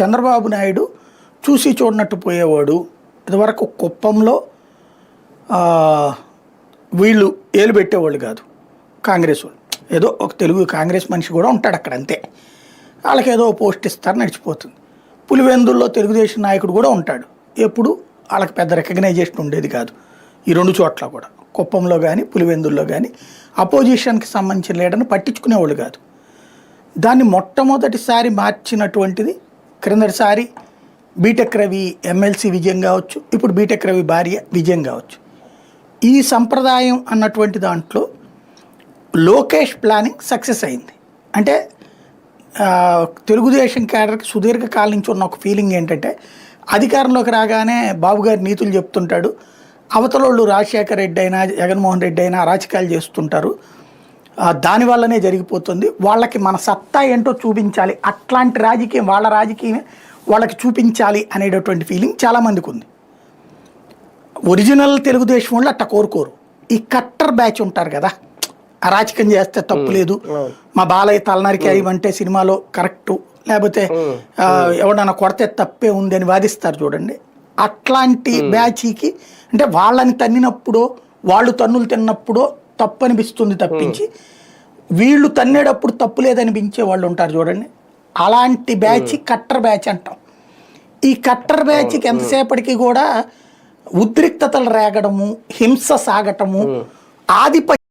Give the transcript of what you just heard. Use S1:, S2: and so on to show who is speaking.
S1: చంద్రబాబు నాయుడు చూసి చూడనట్టు పోయేవాడు. ఇదివరకు కుప్పంలో వీళ్ళు ఏలు పెట్టేవాళ్ళు కాదు కాంగ్రెస్ వాళ్ళు. ఏదో ఒక తెలుగు కాంగ్రెస్ మనిషి కూడా ఉంటాడు అక్కడ అంతే. వాళ్ళకి ఏదో పోస్ట్ ఇస్తారు నడిచిపోతుంది. పులివెందుల్లో తెలుగుదేశం నాయకుడు కూడా ఉంటాడు. ఎప్పుడు? వాళ్ళకి పెద్ద రికగ్నైజేషన్ ఉండేది కాదు. ఈ రెండు చోట్ల కూడా. కుప్పంలో కానీ పులివెందుల్లో కానీ అపోజిషన్కి సంబంధించిన లీడర్ని పట్టించుకునేవాళ్ళు కాదు. దాన్ని మొట్టమొదటిసారి మార్చినటువంటిది క్రిందటిసారి బీటెక్ రవి ఎమ్మెల్సీ విజయం కావచ్చు ఇప్పుడు బీటెక్ రవి భార్య విజయం కావచ్చు. ఈ సంప్రదాయం అన్నటువంటి దాంట్లో లోకేష్ ప్లానింగ్ సక్సెస్ అయింది. అంటే తెలుగుదేశం క్యాడర్కి సుదీర్ఘకాలం నుంచి ఉన్న ఒక ఫీలింగ్ ఏంటంటే అధికారంలోకి రాగానే బాబు గారి నీతులు చెప్తుంటాడు. అవతలోళ్ళు రాజశేఖర రెడ్డి అయినా జగన్మోహన్ రెడ్డి అయినా అరాచకాలు చేస్తుంటారు. ఆ, దాని వల్లనే జరిగిపోతుంది. వాళ్ళకి మన సత్తా ఏంటో చూపించాలి. అట్లాంటి రాజకీయం వాళ్ళ రాజకీయం వాళ్ళకి చూపించాలి అనేటటువంటి ఫీలింగ్ చాలామందికి ఉంది. ఒరిజినల్ తెలుగుదేశం వాళ్ళు అట్ట కోరుకోరు. ఈ కట్టర్ బ్యాచ్ ఉంటారు కదా అరాచకం చేస్తే తప్పు లేదు. మా బాలయ్య తలనరికి అయ్యమంటే సినిమాలో కరెక్టు లేకపోతే ఎవడన్నా కొడితే తప్పే ఉంది అని వాదిస్తారు చూడండి. అట్లాంటి బ్యాచీకి అంటే వాళ్ళని తన్నినప్పుడో వాళ్ళు తన్నులు తిన్నప్పుడో తప్పు అనిపిస్తుంది తప్పించి వీళ్ళు తన్నేటప్పుడు తప్పు లేదనిపించే వాళ్ళు ఉంటారు చూడండి. అలాంటి బ్యాచ్ కట్టర్ బ్యాచ్ అంటాం. ఈ కట్టర్ బ్యాచ్కి ఎంతసేపటికి కూడా ఉద్రిక్తతలు రేగడము హింస సాగటము ఆధిపత్య